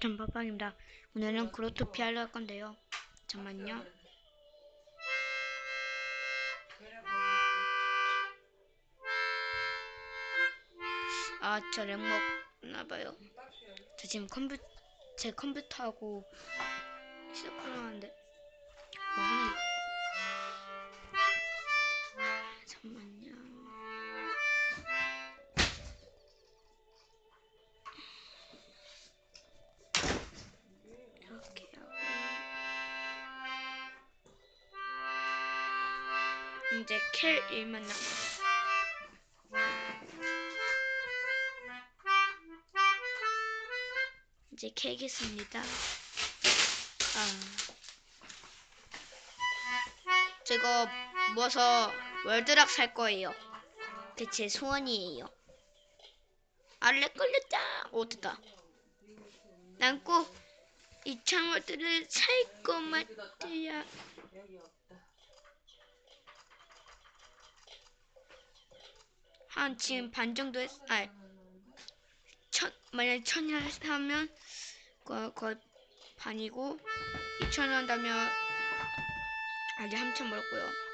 전파방입니다. 오늘은 그로토피아를 할 건데요. 잠만요. 아, 저 렉 먹나봐요. 저 지금 컴퓨 제 컴퓨터하고 시작하려 하는데 뭐 하는 잠만요. 이제 캘 일만 남았어. 이제 캐겠습니다. 아. 제가 모아서 월드락 살 거예요. 그게 제 소원이에요. 알레 걸렸다. 오 됐다. 난 꼭 이 창월들을 살 것만 같아요. 한 지금 반 정도 했, 아, 천, 만약에 천이라 하면 거, 거 반이고 이천 한다면 아직 한참 멀었고요.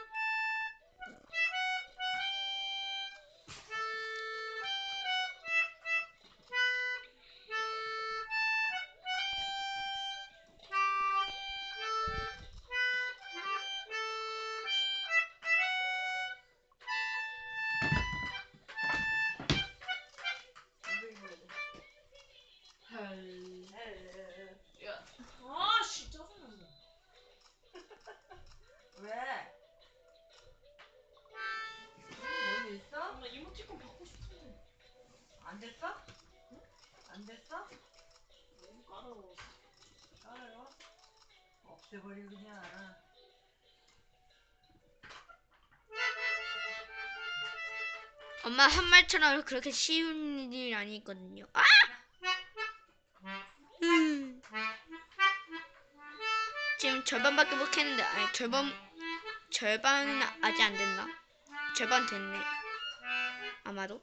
없애버려 그냥. 엄마 한 말처럼 그렇게 쉬운 일이 아니거든요. 아! 음. 지금 절반밖에 못 했는데 아니 절반 절반은 아직 안 됐나? 절반 됐네. 아마도.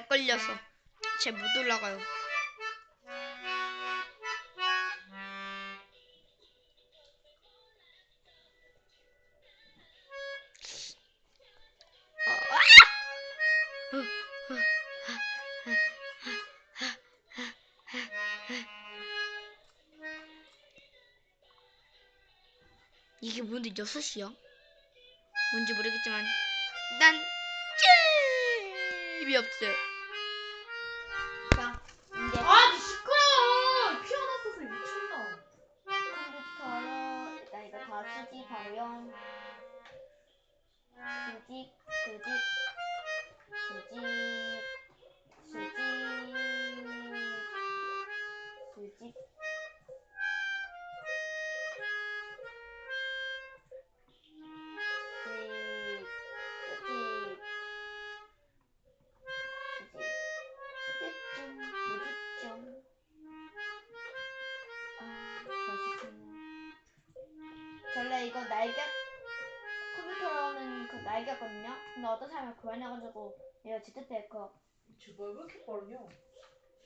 렉 걸려서 제못 올라가요. 이게 뭔데 6시야? 뭔지 모르겠지만 난 재미 없어요. 그 날개거든요. 근데 어떤 사람이 교환해가지고 얘가 제트팩 그 제발 왜 이렇게 빠르냐?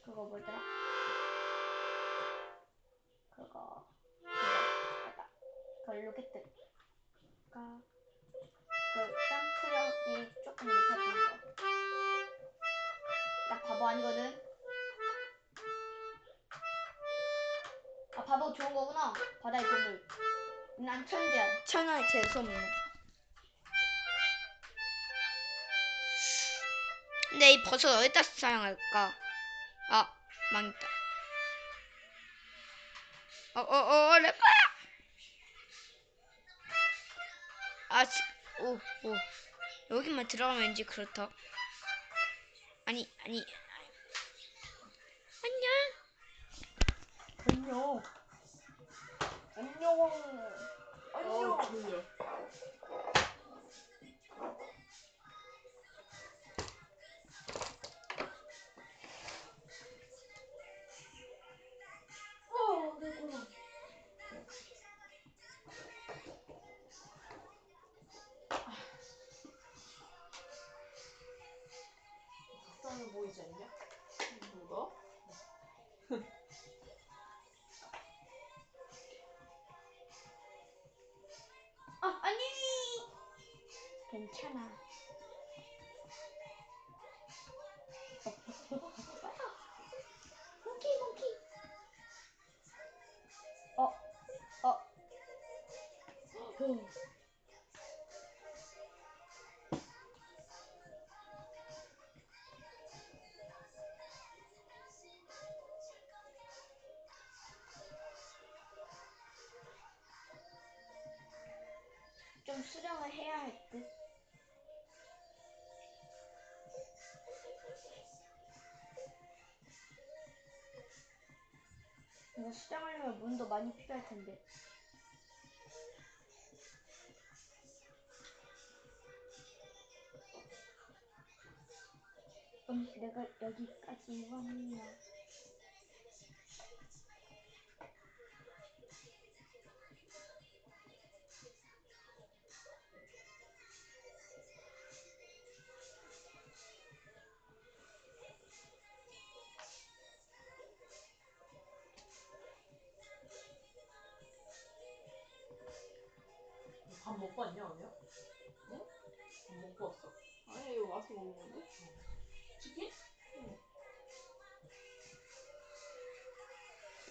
그거 뭐더라? 그거 그거 맞다. 그 로켓 가. 그 점프력이 조금 높아진 거. 나 바보 아니거든. 아 바보 좋은 거구나. 바다의 동물. 난 천재야. 천하의 재수없는 근데 이 버섯 어디다 사용할까? 아, 망했다. 어, 어, 어, 어 래퍼야! 아, 지, 오, 오. 여기만 들어가면 왠지 그렇다. 아니, 아니. 안녕. 안녕. 안녕. 안녕. 어, 안녕. 괜찮아. 몽키 몽키. 어 어. 좀 수령을 해야 할 듯. 수령하려면 문도 많이 필요할 텐데. 음, 내가 여기까지 왔냐. 밥 먹고 왔냐, 아니야? 응? 밥 먹고 왔어. 아니, 이거 와서 먹는 건데? 치킨?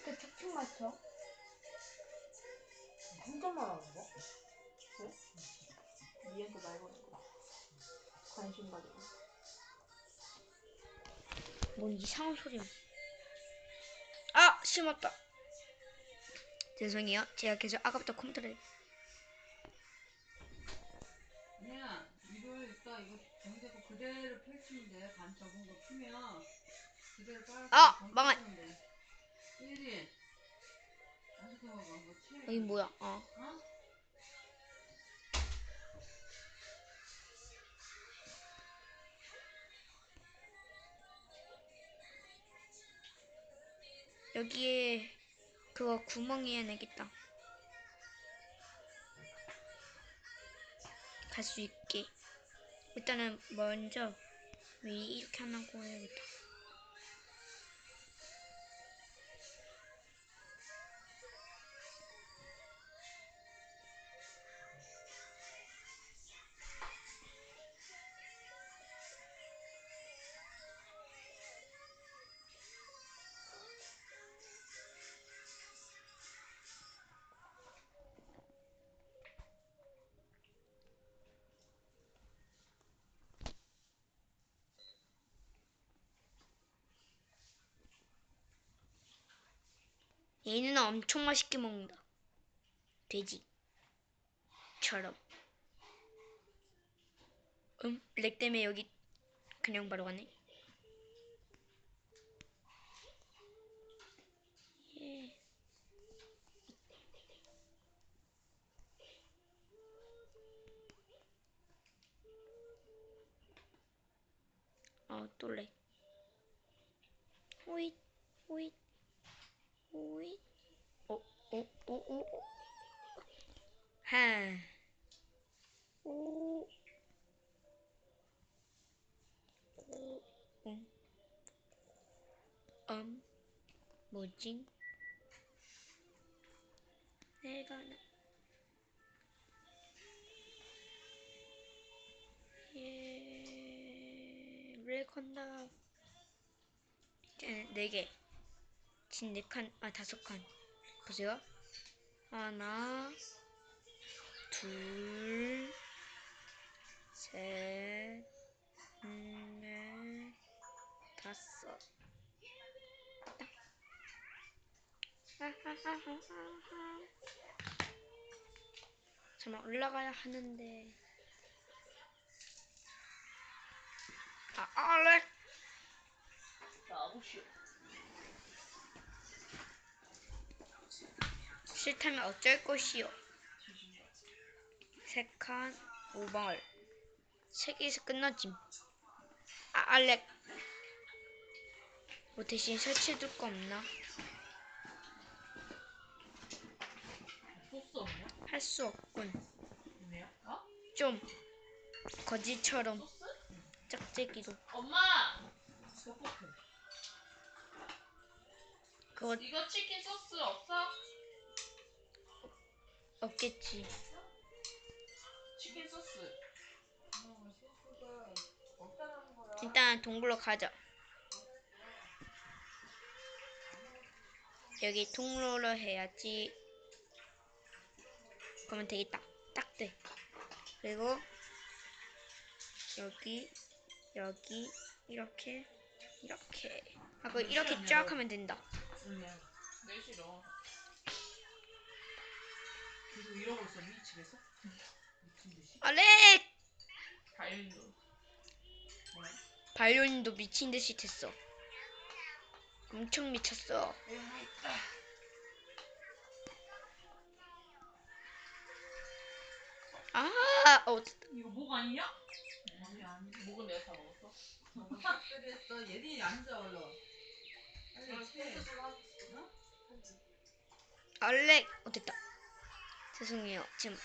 그 촉촉 맞춰. 혼잣말 하는 거? 응? 니한테 날 거는 거. 관심 가지고. 뭔 이상한 소리야. 아, 심었다. 죄송해요. 제가 계속 아까부터 컴퓨터를 그냥 이거 있다 이거 정대고 그대로 펼치면 돼. 반 접은 거 피면 그대로 빨고 아, 맛있게 먹어. 뭐 취해? 여기 뭐야? 어. 어? 여기에 그거 구멍이 해내겠다. 갈 수 있게. 일단은 먼저 위 이렇게 하나 고 해야겠다. 얘는 엄청 맛있게 먹는다. 돼지처럼. 음, 렉 때문에 여기 그냥 바로 가네. 예. 어, 또 렉. 오잇, 오잇. 오이 오, 오, 오, 오. 하. 오. 오. 음. 음. 뭐지? 내가 나. 예. 레컨다. 네 개. 진네 칸, 아 다섯 칸. 보세요. 하나, 둘, 정말 올라가야 하는데. 아, 알렉! 나무시. 싫다면 어쩔 것이요. 세 칸, 오방을. 세 개에서 끝나지. 아, 알렉. 뭐 대신 설치해둘 거 없나? 소스 없냐? 할 수 없군. 어? 좀 거지처럼? 짝짝이로. 엄마! 그거 이거 치킨 소스 없어? 없겠지. 치킨 소스. 일단 동굴로 가자. 여기 통로로 해야지. 그러면 되겠다. 딱 돼. 그리고 여기 여기 이렇게 이렇게 하고 이렇게 쫙 하면 된다. 응. 내 싫어. 계속 이러고 있었니 집에서? 미친 듯이. 알렉! 뭐야? 바이올린도 미친 듯이 됐어. 엄청 미쳤어. 아, 어, 이거 목 아니냐? 아니 아니. 목은 내가 다 먹었어. 싹들했어. 예린이 앉아 얼른. 빨리 채. 어? 알렉! 어, 됐다. 죄송해요. 지금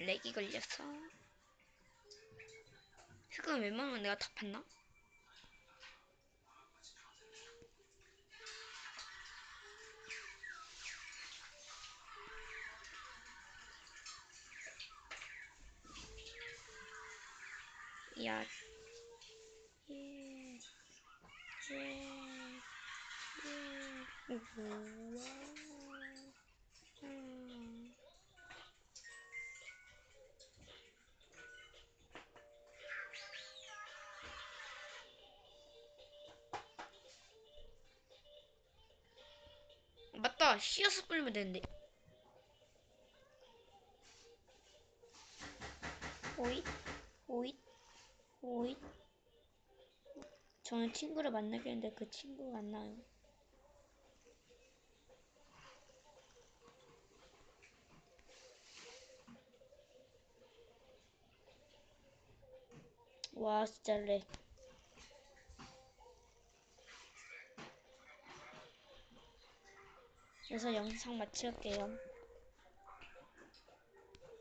렉이 걸렸어. 흑은 웬만하면 내가 다 팠나? 야, 예, 예, 예, 우와, 음. 맞다, 씨앗을 뿌리면 되는데. 오잇, 오잇, 오잇. 저는 친구를 만나게 했는데 그 친구가 안 나요. 와, 진짜 렉. 그래서 영상 마칠게요.